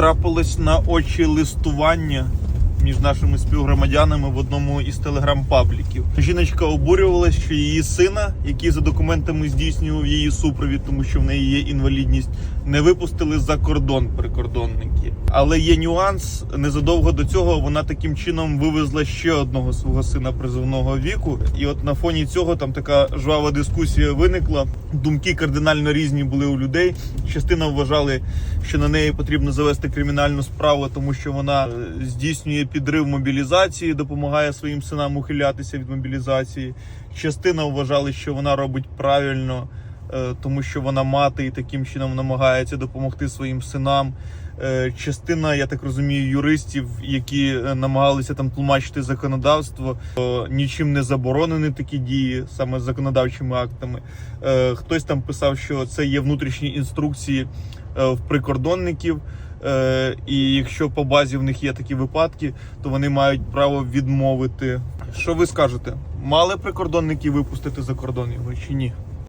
трапилось на очі листування між нашими співгромадянами в одному із телеграм-пабліків. Жіночка обурювалася, що її сина, який за документами здійснював її супровід, тому що в неї є інвалідність, не випустили за кордон прикордонники. Але є нюанс. Незадовго до цього вона таким чином вивезла ще одного свого сина призовного віку. І от на фоні цього там така жвава дискусія виникла. Думки кардинально різні були у людей. Частина вважали, що на неї потрібно завести кримінальну справу, тому що вона е, здійснює підрив мобілізації, допомагає своїм синам ухилятися від мобілізації. Частина вважали, що вона робить правильно, тому що вона мати і таким чином намагається допомогти своїм синам. Е, Частина, я так розумію, юристів, які е, намагалися там тлумачити законодавство, нічим не заборонені такі дії саме законодавчими актами. Е, Хтось там писав, що це є внутрішні інструкції е, в прикордонників. Е, І якщо по базі в них є такі випадки, то вони мають право відмовити. Що ви скажете? Мали прикордонники випустити за кордон його чи ні?